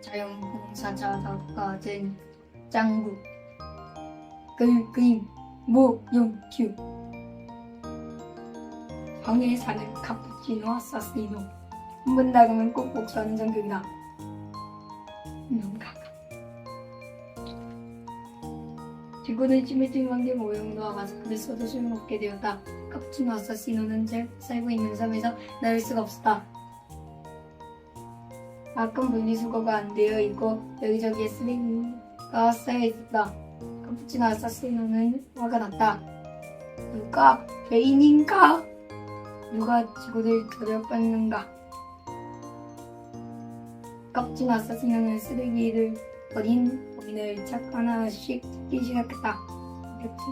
자연봉사자가 된 짱구. 글그임 모용큐 방에 사는 카푸치노 아사시노. 한 번 나가면 꼭 복수하는 성격이다. 명각 지구는 찜찜한 게 모형도와 마스크를 써도 소용없게 되었다. 카푸치노 아사시노는 제- 살고 있는 섬에서 나올 수가 없었다 가끔 분리수거가 안 되어 있고 여기저기에 쓰레기가 쌓여 있었다. 카푸치노 아사시노는 화가 났다. 누가 죄인인가? 누가 지구를 저려받는가? 카푸치노 아사시노는 쓰레기를 버린 범인을 착 하나씩 찾기 시작했다. 그렇지?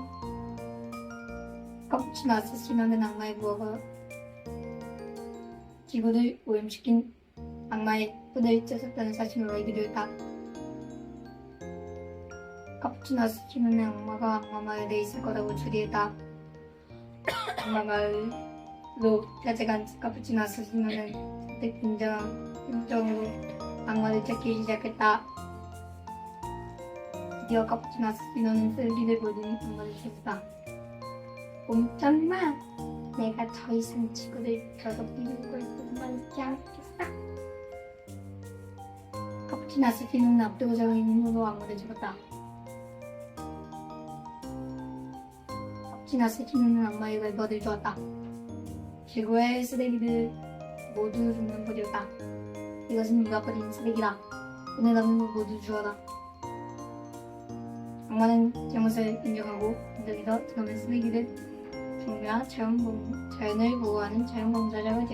카푸치노 아사시노는 악마의 부하가 지구를 오염시킨 악마의 찢었다는 사실을 알게 되었다. 카푸치노 아스치노는 악마가 악마 마을에 있을 거라고 추리했다. 악마 마을로 찾아간 카푸치노 아스치노는 선택 인정한 심정으로 악마를 찾기 시작했다. 드디어 카푸치노 아스치노는 쓰레기를 버리는 악마를 찾았다. 꼼짝마! 내가 더 이상 지구를 더럽히는 걸 동반하 지 않겠어. 카푸치노 아스티는 앞두고 힘으로 악마를 죽었다. 카푸치노 아스티는 악마의 발버를 주었다. 지구의 쓰레기를 모두 죽는 법이었다. 이것은 누가 버린 쓰레기다. 오늘 남은 거 모두 주어라. 악마는 잘못을 인정하고 인정해서 남은 쓰레기를 종류와 자연봉, 자연을 보호하는 자연봉사자가.